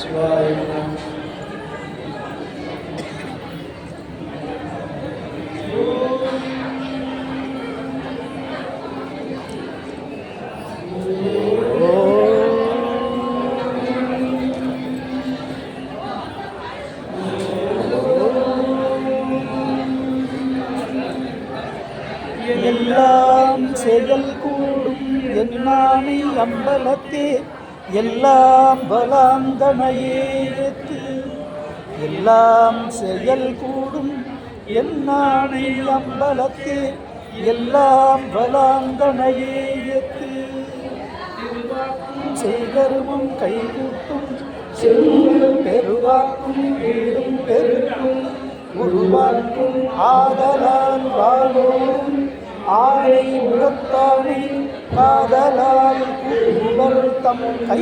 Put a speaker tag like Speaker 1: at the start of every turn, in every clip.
Speaker 1: शिवाय என்னானை எல்லாம் பலாந்தனையேத்து எல்லாம் செயல் கூடும் என்னானை அம்பலத்தே எல்லாம் பலாந்தனையேத்து செய்கருமும் கைகூட்டும் செல்வம் பெருவாக்கும் வீடும் பெருக்கும் உருவாக்கும் ஆதலால் வாழும் ஆடை முகத்தானை காதலால் உவர் தம் கை.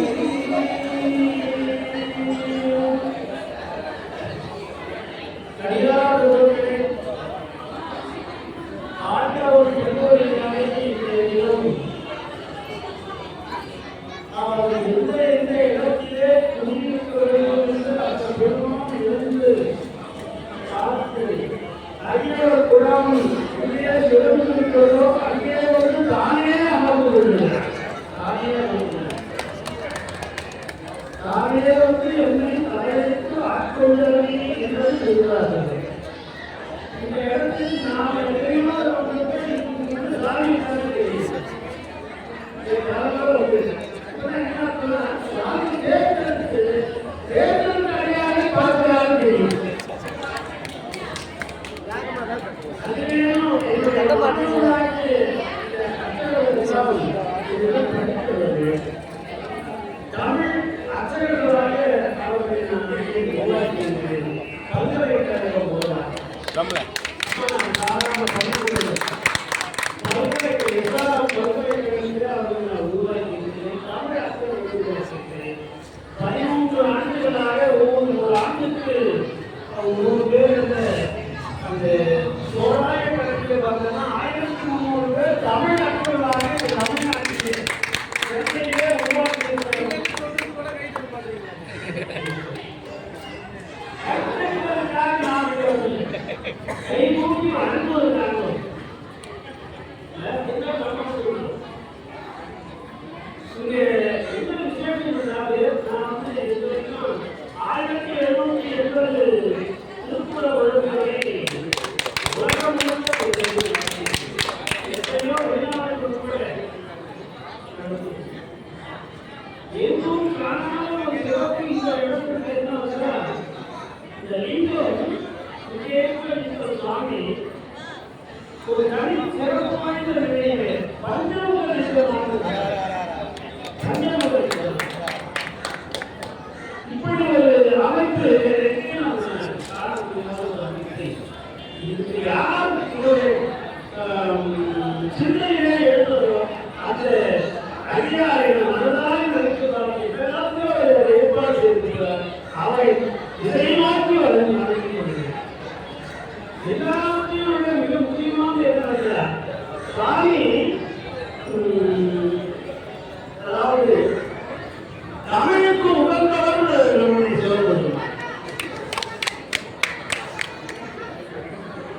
Speaker 2: ஆண்டவர்கள் வந்து என்னை தலையெடுத்து ஆட்கொள்ளவே என்பது சொல்கிறார்கள் இந்த இடத்தில் நாம் எதையுமா சாமி தெரியும் சாமி தேர்ந்தெடுத்து தேர்தல் அடையாளை பார்க்கிறாரு தெரியும் அதுலேயும் என்னுடைய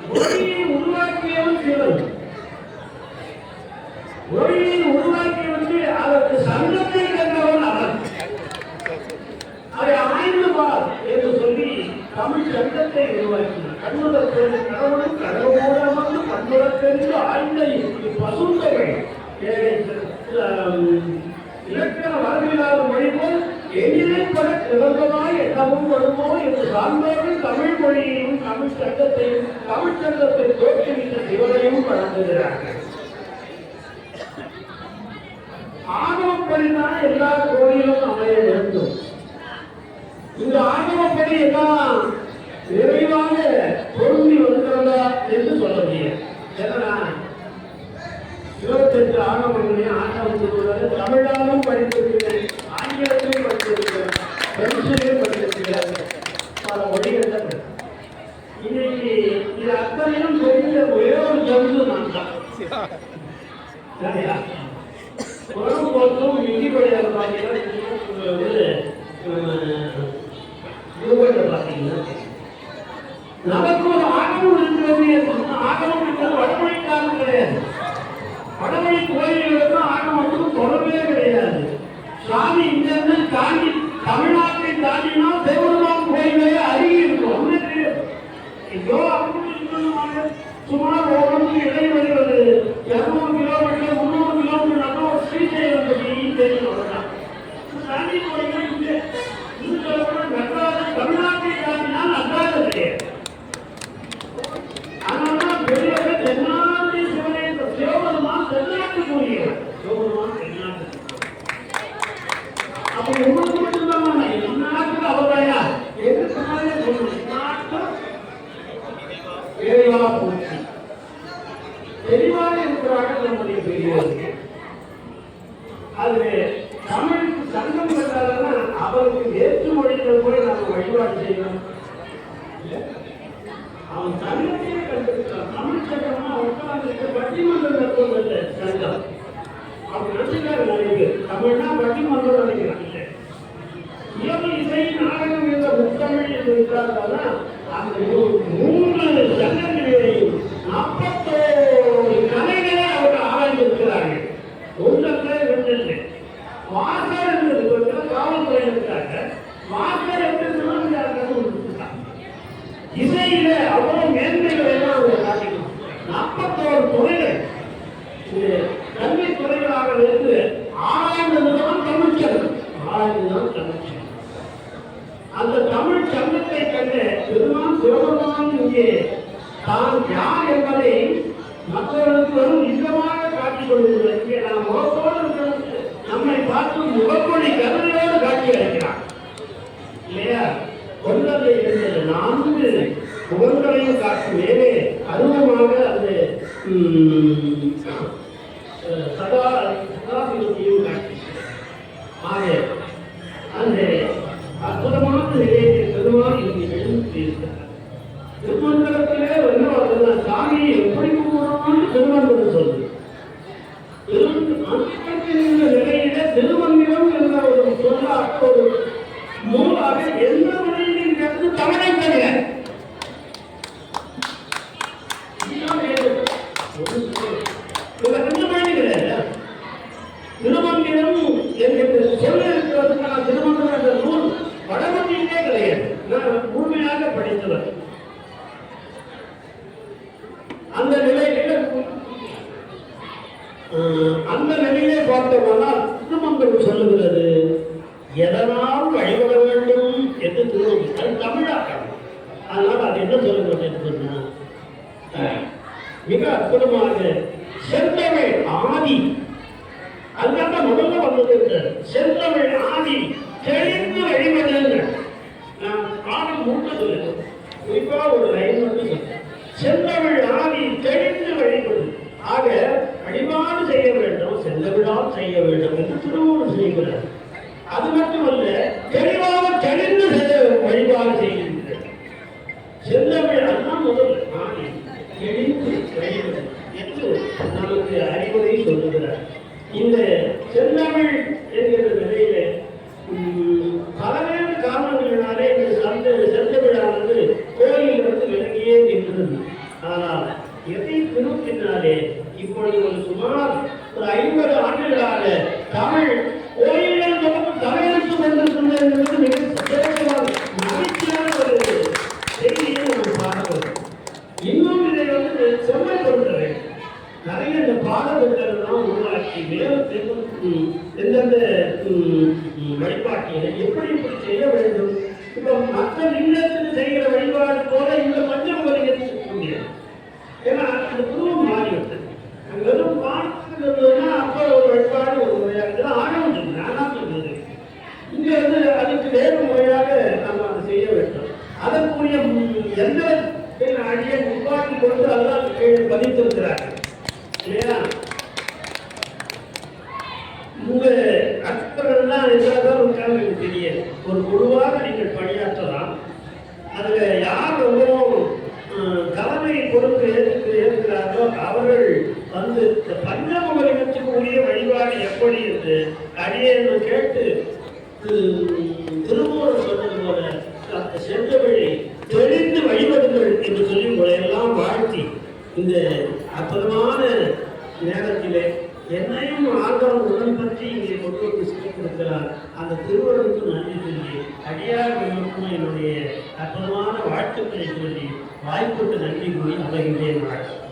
Speaker 2: மொழியை உருவாக்கியவன் சிவன் அதற்கு சங்கத்தை கண்டவன் அவன் அதை ஆய்ந்து பார் என்று சொல்லி தமிழ் சங்கத்தை உருவாக்கி கண்ணுதல் தெரிந்த கடவுளும் கடவுளோடு வந்து கண்ணுதல் தெரிந்து பசுந்தகை இலக்கண வரவில்லாத மொழி போல் எண்ணிலைப்பட சிறந்தமாய் எண்ணமும் வருமோ என்று சார்ந்தவர்கள் தமிழ் மொழியையும் தமிழ் சங்கத்தையும் தமிழ் சங்கத்தை தோற்றுவித்த சிவனையும் வழங்குகிறார்கள் ஆகமப்படிதான் எல்லா கோயிலும் சரியா குரம் போட்டும் பார்த்தீங்கன்னா நமக்கு ஒரு இருக்கிறது என்பது வடமொழிக்காரன் கிடையாது வடமொழி கோயில்களுக்கும் ஆகமத்துக்கும் தொடர்பே கிடையாது சாமி இங்கிருந்து தாண்டி தமிழ்நாட்டை தாண்டினா தேவருமான் கோயிலே அருகே இருக்கும் ஐயோ அப்படி சுமார் இருநூறு கிலோமீட்டர் முந்நூறு கிலோமீட்டர் நம்ம ஒரு ஸ்ரீசைலம் பற்றி தெரியும் அவ்வளவுதான். தாண்டி இருக்கிறார்கள் வாசர் என்பது வந்து காவல்துறை இருக்காங்க வாசர் என்று இசையில அவ்வளவு மேன்மைகளை எல்லாம் அவங்க காட்டிக்கணும் நாற்பத்தோரு துறைகள் இது கல்வி துறைகளாக இருந்து ஆராய்ந்ததுதான் தமிழ்ச்சங்கம் ஆராய்ந்ததுதான் தமிழ்ச்சங்கம் அந்த தமிழ் சங்கத்தை கண்டு பெருமான் சிவபெருமான் இங்கே தான் யார் என்பதை மற்றவர்களுக்கு வெறும் நிஜமாக காட்டிக் கொள்கிறார் இங்கே நாம் முகத்தோடு இருக்கிறது பார்த்து முகப்பொழி கருணையோடு காட்சி அளிக்கிறார். இல்லையா? கொண்டதை இருந்தது நான்கு முகங்களையும் காட்டும் மேலே அருவமாக அது சதா திருமந்திரம் என்ற ஒரு சொல்லாக ஒரு நூலாக எந்த மொழியிலும் கேட்டு தமிழை தவிர இதுதான் வேதம். திருமந்திரம் என்கிற சொல்ல இருக்கிறதுக்கான திருமந்திரம் என்ற நூல் வடமொழியிலே கிடையாது. நான் முழுமையாக படித்தவர் அந்த நிலையில அஹ், அந்த நிலையிலே பார்த்தோம்னால் திருமந்திரம் சொல்லுகிறது எதனால் வழிபட வேண்டும் என்று திருமந்திரம் அது தமிழாக்கம் அதனால் அது என்ன சொல்லுகிறது என்று சொன்னா அஹ், மிக அற்புதமாக செந்தமிழ் ஆதி. அதுக்காக முதல்ல வந்தது செந்தமிழ் ஆதி. தெளிந்து வழிபடுங்க நான் பாடம் மூட்டது குறிப்பா ஒரு லைன் வந்து செந்தமிழ் ஆதி தெளிந்து வழிபடு ஆக வழிபாடு செய்ய வேண்டும் செந்தமிழால் செய்ய வேண்டும் என்று திருமணம் செய்கிறார் அது மட்டுமல்ல தெளிவாக தெளிந்து செய்ய வழிபாடு செய்கின்றனர் செந்தமிழ் அதுதான் முதல் ஆதி தெளிந்து வழிபடு என்று நமக்கு அறிவுரை சொல்லுகிறார் இந்த செந்தமிழ் என்கிற நிலையிலே ம், பல்வேறு காரணங்களினாலே இந்த சந்த செந்தமிழானது கோயிலிருந்து விலகியே நின்றது ஆனால் எதை திருப்பினாலே இப்பொழுது ஒரு சுமார் ஒரு ஐம்பது ஆண்டுகளாக தமிழ் கோயில்கள் நமக்கு தலையெழுத்து வந்திருக்கிறது என்பது மிக சந்தோஷமான மகிழ்ச்சியான ஒரு செய்தியை நாம் பார்க்கிறோம் இன்னும் வந்து நிறைய இந்த பாடத்திட்டங்கள்லாம் உருவாக்கி வேதத்திற்கும் எந்தெந்த வழிபாட்டினை எப்படி எப்படி செய்ய வேண்டும் இப்போ மற்ற லிங்கத்தில் செய்கிற வழிபாடு போல இந்த பஞ்சமுகலிங்கத்தில் செய்ய முடியாது ஏன்னா குழுவாக நீங்கள் பணியாற்றலாம். அதில் யார் ரொம்பவும் தலைமை பொறுப்பு ஏற்று ஏற்கிறார்களோ அவர்கள் வந்து இந்த பஞ்சமுகலிங்கத்துக்கு உரிய வழிபாடு எப்படி என்று அடியேன்னு கேட்டு திருமூலம் சொன்னது போல அந்த வழி தெளிந்து வழிபடுங்கள் என்று சொல்லி உங்களை எல்லாம் வாழ்த்தி இந்த அற்புதமான நேரத்திலே என்னையும் ஆண்டவன் உடல் பற்றி இங்கே கொண்டு வந்து சிக்கியிருக்கிறார் அந்த திருவள்ளுக்கு நன்றி சொல்லி அடியார்களுக்கும் என்னுடைய அற்புதமான வாழ்த்துக்களை சொல்லி வாய்ப்புக்கு நன்றி கூறி அமைகின்றேன் வாழ்க்கை